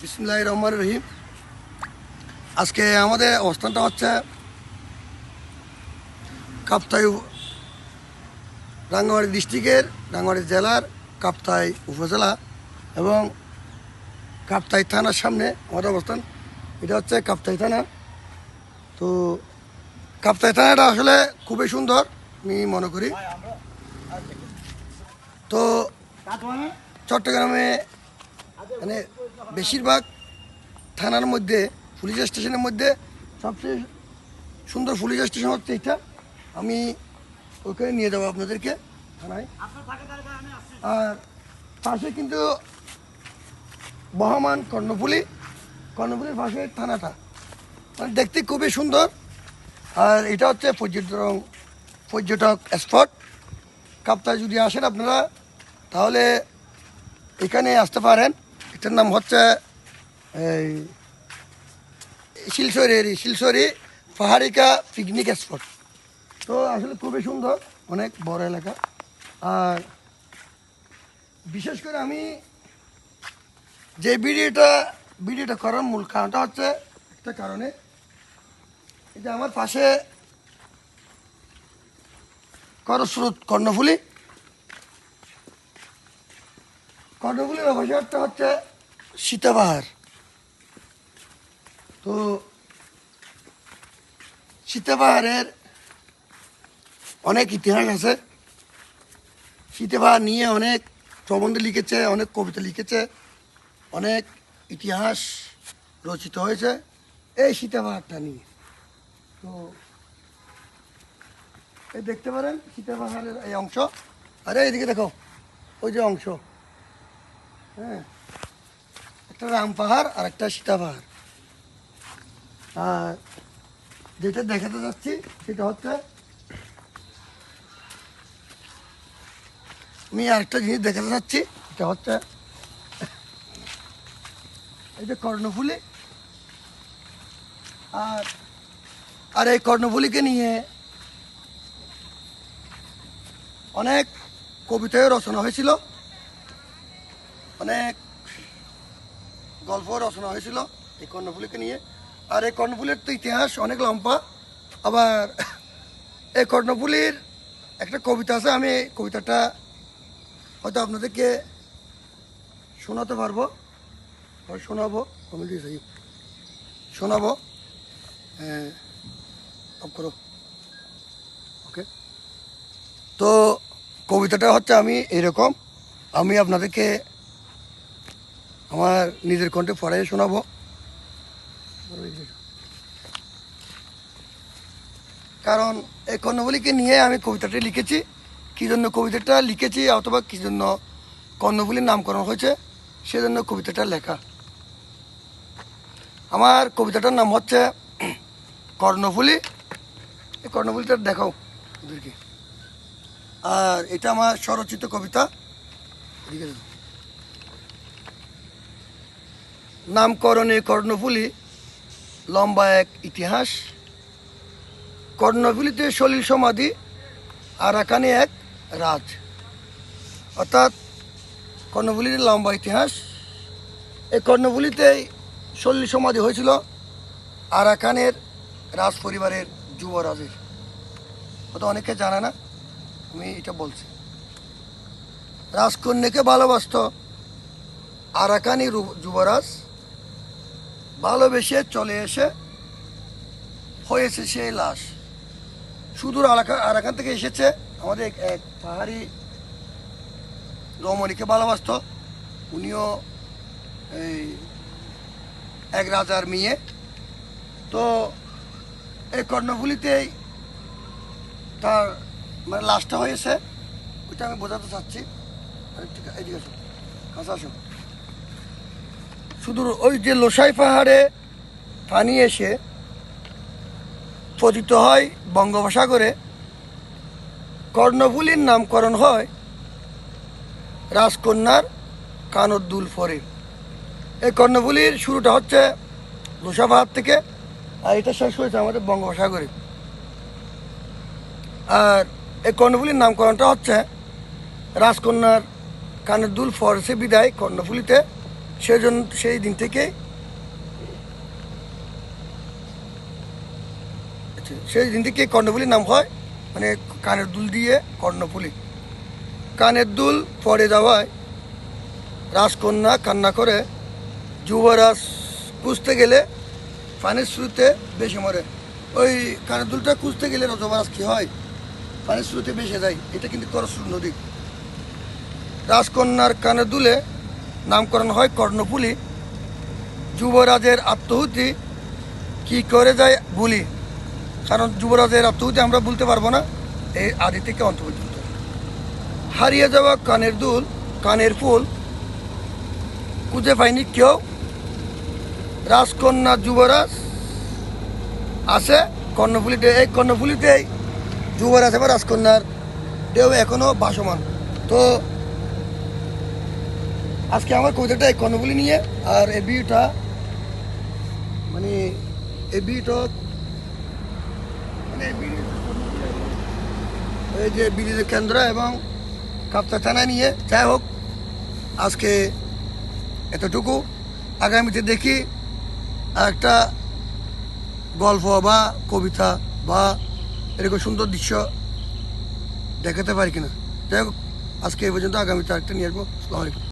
বিসমুল্লাহ রহমান রহিম। আজকে আমাদের অবস্থানটা হচ্ছে কাপ্তাই রাঙ্গামাটি ডিস্ট্রিক্টের রাঙ্গামাটি জেলার কাপ্তাই উপজেলা এবং কাপ্তাই থানার সামনে আমাদের অবস্থান। এটা হচ্ছে কাপ্তাই থানা। তো কাপ্তাই থানাটা আসলে খুবই সুন্দর, আমি মনে করি। তো চট্টগ্রামে মানে বেশিরভাগ থানার মধ্যে, পুলিশ স্টেশনের মধ্যে সবচেয়ে সুন্দর পুলিশ স্টেশন হচ্ছে এটা আমি ওকে নিয়ে যাব আপনাদেরকে থানায়। আর পাশে কিন্তু বহমান কর্ণফুলি, কর্ণফুলির পাশে থানাটা। মানে দেখতে খুবই সুন্দর। আর এটা হচ্ছে পর্যটন, পর্যটক স্পট কাপ্তায় যদি আসেন আপনারা তাহলে এখানে আসতে পারেন। এটার নাম হচ্ছে এই শিলচরি পাহাড়িকা পিকনিক স্পট তো আসলে খুবই সুন্দর, অনেক বড় এলাকা। আর বিশেষ করে আমি যে ভিডিওটা ভিডিওটা করার মূল কারণটা হচ্ছে একটা কারণে। এটা আমার পাশে করস্রোত কর্ণফুলি। কর্ণফুলির অবসরটা হচ্ছে? সীতাবাহার তো সীতাবাহারের অনেক ইতিহাস আছে। সীতাবাহার নিয়ে অনেক প্রবন্ধ লিখেছে, অনেক কবিতা লিখেছে, অনেক ইতিহাস রচিত হয়েছে এই সীতাবাহারটা নিয়ে। তো এই দেখতে পারেন সীতাবাহারের এই অংশ। আরে এইদিকে দেখো, ওই যে অংশ। হ্যাঁ। একটা রাম পাহাড় আর একটা সীতা পাহাড়। আর যেটা দেখাতে যাচ্ছি, সেটা হচ্ছে আমি আরেকটা জিনিস দেখাতে যাচ্ছি, এটা হচ্ছে যে কর্ণফুলি। আর আর এই কর্ণফুলিকে নিয়ে অনেক কবিতায় রচনা হয়েছিল। অনেক গল্প রচনা হয়েছিল এই কর্ণফুলিকে নিয়ে। আর এই কর্ণফুলির তো ইতিহাস অনেক লম্বা। আবার এই কর্ণফুলির একটা কবিতা আছে, আমি কবিতাটা হয়তো আপনাদেরকে শোনাতে পারব। শোনাবো কমিটি সাহি শোনাবো। হ্যাঁ করো। ওকে। তো কবিতাটা হচ্ছে আমি এরকম। আমি আপনাদেরকে আমার নিজের কণ্ঠে পড়াই শোনাবো। কারণ এই কর্ণবলীকে নিয়ে আমি কবিতাটি লিখেছি। কী জন্য কবিতাটা লিখেছি অথবা কী জন্য কর্ণবলীর নামকরণ হয়েছে সেজন্য কবিতাটা লেখা। আমার কবিতাটার নাম হচ্ছে কর্ণফুলি। এই কর্ণফুলিটা দেখাও ওদেরকে। আর এটা আমার স্বরচিত কবিতা এদিকে দেখো। নামকরণে কর্ণফুলি লম্বা এক ইতিহাস। কর্ণফুলিতে সলিল সমাধি আর এখানে এক রাজ। অর্থাৎ কর্ণফুলির লম্বা ইতিহাস। এই কর্ণফুলিতেই সলিল সমাধি হয়েছিল আরাকানের রাজ পরিবারের যুবরাজের। হয়তো অনেকে জানে না, আমি এটা বলছি। রাজকন্যাকে ভালোবাসত আরাকানি যুবরাজ। ভালোবেসে চলে এসে হয়েছে সেই লাশ। সুদূর আরাকা আরাকান থেকে এসেছে আমাদের এক- পাহাড়ি রমণীকে ভালোবাসত। উনিও এই এক রাজার মেয়ে। তো এই কর্ণফুলিতেই তার মানে লাশটা হয়েছে। ওইটা আমি বোঝাতে চাচ্ছি। এদিকে আসো। কাছে আসো। শুধু ওই যে লোসাই পাহাড়ে পানি এসে পতিত হয় বঙ্গোপসাগরে। কর্ণফুলির নামকরণ হয় রাজকন্যার কানদ্দুল ফরে এই কর্ণফুলির শুরুটা হচ্ছে লোসা পাহাড় থেকে, আর এটা শেষ হয়েছে আমাদের বঙ্গোপসাগরে। আর এই কর্ণফুলির নামকরণটা হচ্ছে রাজকন্যার কানের দুল ফরসে বিদায় কর্ণফুলিতে সেই জন্য সেই দিন থেকে সেই দিন থেকে কর্ণফুলির নাম হয় মানে কানের দুল দিয়ে কর্ণফুলি। কানের দুল পড়ে যাওয়ায় রাজকন্যা কান্না করে, যুবরাজ খুঁজতে গেলে পানির শুরুতে বেশি মরে। ওই কানের দুলটা খুঁজতে গেলে যুবরাজ কি হয়? পানির স্রোতে বেশি যায়। এটা কিন্তু করসুর নদী। রাজকন্যার কানের দুলে নামকরণ হয় কর্ণফুলি। যুবরাজের আত্মহুতি কি করে যায় বলি। কারণ যুবরাজের আত্মহুতি আমরা বলতে পারব না, এই আদি থেকে অন্ত পর্যন্ত হারিয়ে যাওয়া কানের দুল, কানের ফুল খুঁজে পায়নি কেউ। রাজকন্যা যুবরাজ আছে কর্ণফুলিতে, এই কর্ণফুলিতেই যুবরাজ এবং রাজকন্যার দেহ এখনও ভাসমান তো আজকে আমার কবিতাটা এই কর্ণফুলি নিয়ে, আর এই বিটা মানে এই বিটা মানে এই যে বিদ্যুৎ কেন্দ্র এবং কাপ্তা থানা নিয়ে, যাই হোক, আজকে এতটুকু। আগামীতে দেখি একটা গল্প বা কবিতা বা এরকম সুন্দর দৃশ্য দেখাতে পারি কিনা। যাই হোক, আজকে এই পর্যন্ত, আগামীতে আরেকটা নিয়ে আসব। আসসালামু আলাইকুম।